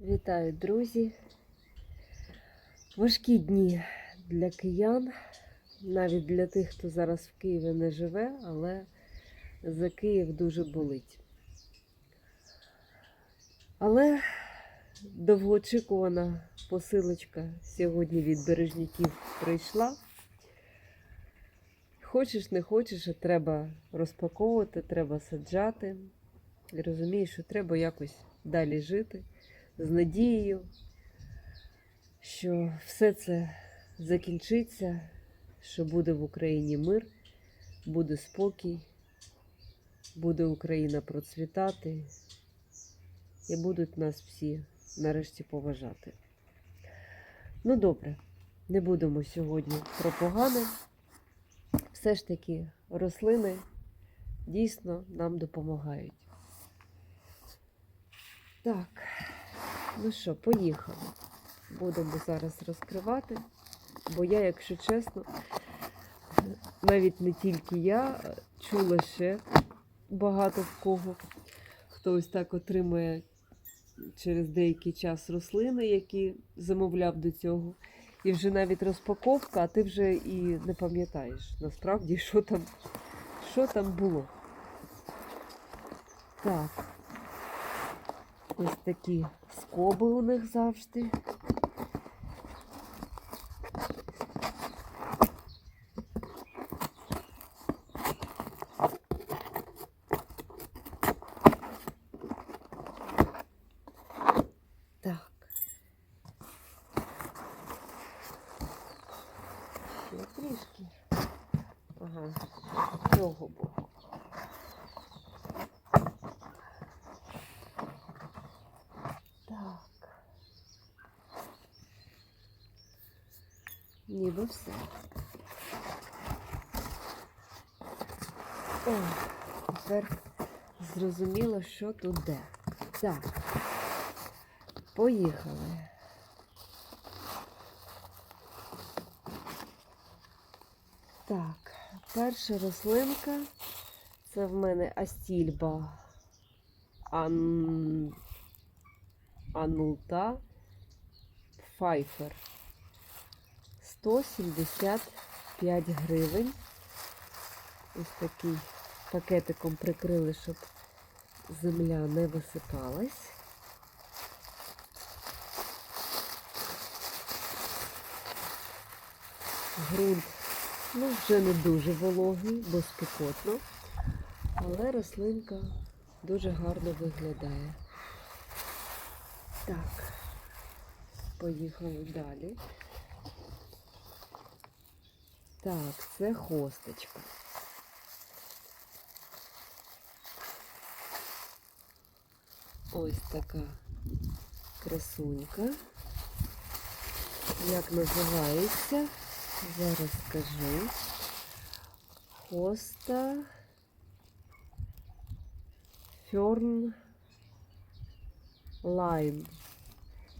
Вітаю, друзі! Важкі дні для киян, навіть для тих, хто зараз в Києві не живе, але за Київ дуже болить. Але довгоочікувана посилочка сьогодні від бережників прийшла. Хочеш, не хочеш, а треба розпаковувати, треба саджати. І розумієш, що треба якось далі жити з надією, що все це закінчиться, що буде в Україні мир, буде спокій, буде Україна процвітати і будуть нас всі нарешті поважати. Ну добре, не будемо сьогодні про погане. Все ж таки рослини дійсно нам допомагають. Так, ну що, поїхали. Будемо зараз розкривати, бо я, якщо чесно, навіть не тільки я, чула ще багато в кого, хто ось так отримує через деякий час рослини, які замовляв до цього. І вже навіть розпаковка, а ти вже і не пам'ятаєш насправді, що там, що там було. Так. Ось такі скоби у них завжди. Так. Ще трішки. Ага, цього боку. Так. Ніби все. О, тепер зрозуміло, що тут де. Так. Поїхали. Так, перша рослинка. Це в мене астільба ан... Анулта Файфер. 175 гривень. Ось такий пакетиком прикрили, щоб земля не висипалась. Грунт ну, вже не дуже вологий, бо спекотно, але рослинка дуже гарно виглядає. Так, поїхали далі. Так, це хосточка. Ось така красунька. Як називається? Зараз скажу. Хоста Фьорн Лайм.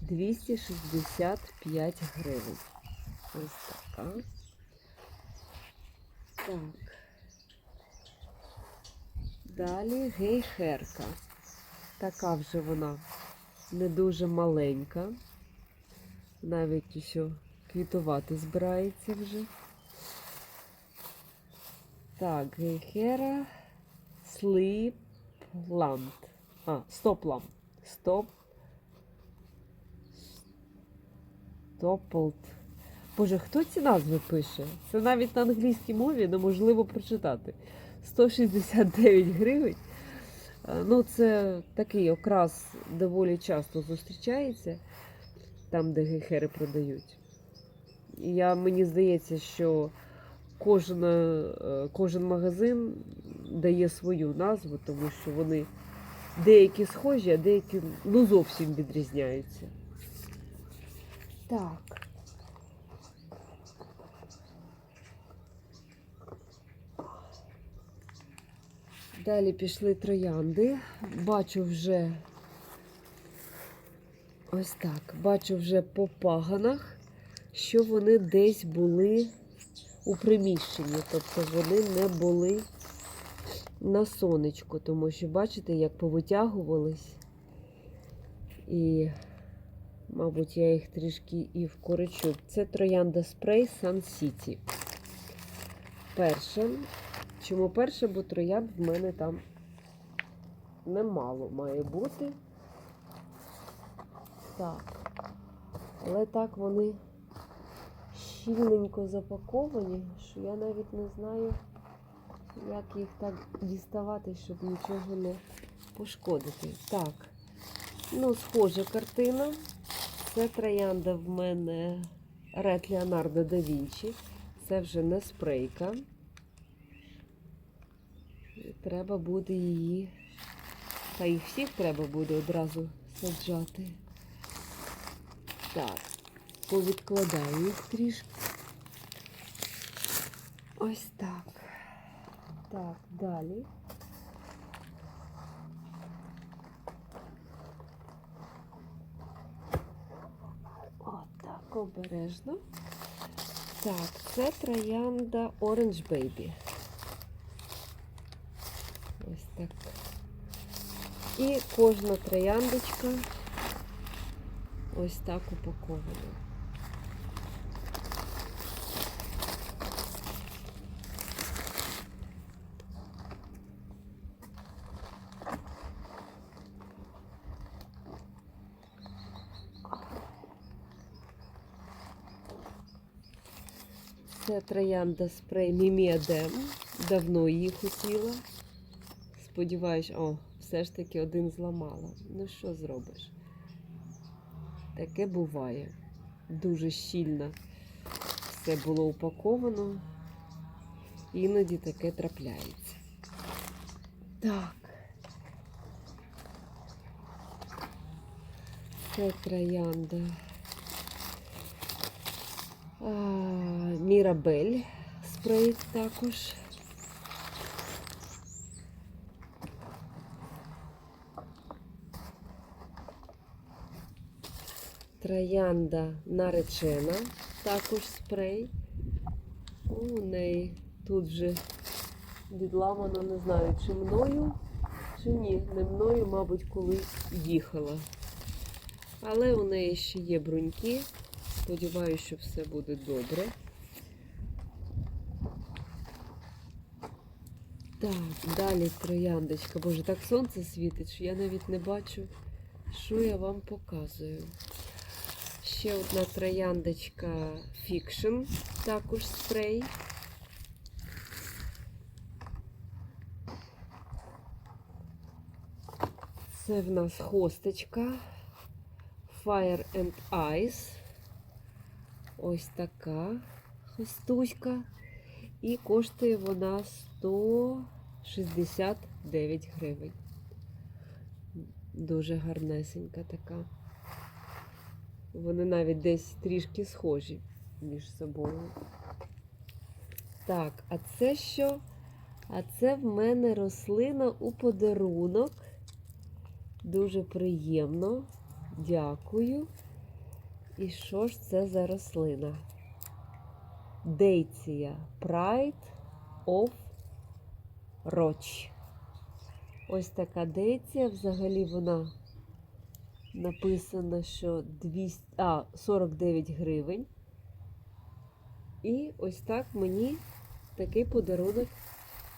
265 гривень. Ось така. Так. Далі гейхерка. Така вже вона не дуже маленька. Навіть ще квітувати збирається вже. Так, гейхера Сліпланд. А, стоплам. Стоп. Стоплд. Боже, хто ці назви пише? Це навіть на англійській мові неможливо прочитати. 169 гривень. Е, Ну, це такий окрас доволі часто зустрічається, там, де гейхери продають. Я, мені здається, що кожен, кожен магазин дає свою назву, тому що вони деякі схожі, а деякі ну, зовсім відрізняються. Так. Далі пішли троянди. Бачу вже ось так. Бачу вже по паганах, що вони десь були у приміщенні. Тобто вони не були на сонечку, тому що бачите, як повитягувались. І Мабуть, я їх трішки і вкоричу. Це троянда спрей Sun City. Перше. Чому перше, бо троянд в мене там немало має бути. Так. Але так вони щільненько запаковані, що я навіть не знаю, як їх так діставати, щоб нічого не пошкодити. Так, ну, схожа картина. Це троянда в мене Ред Леонардо да Вінчі. Це вже не спрейка. Треба буде її. Та їх всіх треба буде одразу саджати. Так, повідкладаю їх трішки. Ось так. Так, далі. Отак, обережно. Так, це троянда Orange Baby. Так. І кожна трояндочка ось так упакована. Це троянда спрей Міміадем. Давно її хотіла. Сподіваюсь, о, все ж таки один зламала. Ну що зробиш? Таке буває. Дуже щільно все було упаковано. Іноді таке трапляється. Так. Це троянда. А, Мірабель спрей також. Троянда наречена, також спрей. У неї тут вже відламано, не знаю, чи мною, чи ні. Не мною, мабуть, коли їхала. Але у неї ще є бруньки. Сподіваюся, що все буде добре. Так, далі трояндочка. Боже, так сонце світить, що я навіть не бачу, що я вам показую. Ще одна трояндочка Fiction, також спрей. Це в нас хосточка Fire and Ice. Ось така хостуська. І коштує вона 169 гривень. Дуже гарнесенька така. Вони навіть десь трішки схожі між собою. Так, а це що? А це в мене рослина у подарунок. Дуже приємно. Дякую. І що ж це за рослина? Дейція Pride of Roach. Ось така дейція. Взагалі вона написано, що 200, а, 49 гривень. І ось так мені такий подарунок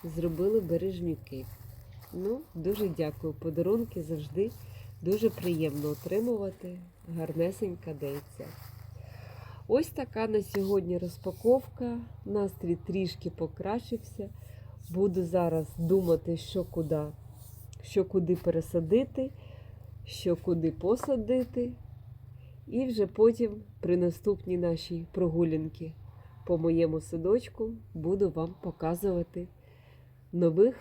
зробили бережнюки. Ну, дуже дякую. Подарунки завжди дуже приємно отримувати. Гарнесенька дейця. Ось така на сьогодні розпаковка. Настрій трішки покращився. Буду зараз думати, що куди, що куди пересадити що куди посадити. І вже потім при наступній нашій прогулянці по моєму садочку буду вам показувати нових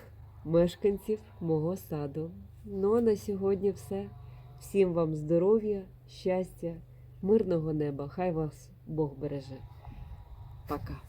мешканців мого саду. Ну а на сьогодні все. Всім вам здоров'я, щастя, мирного неба. Хай вас Бог береже. Пока.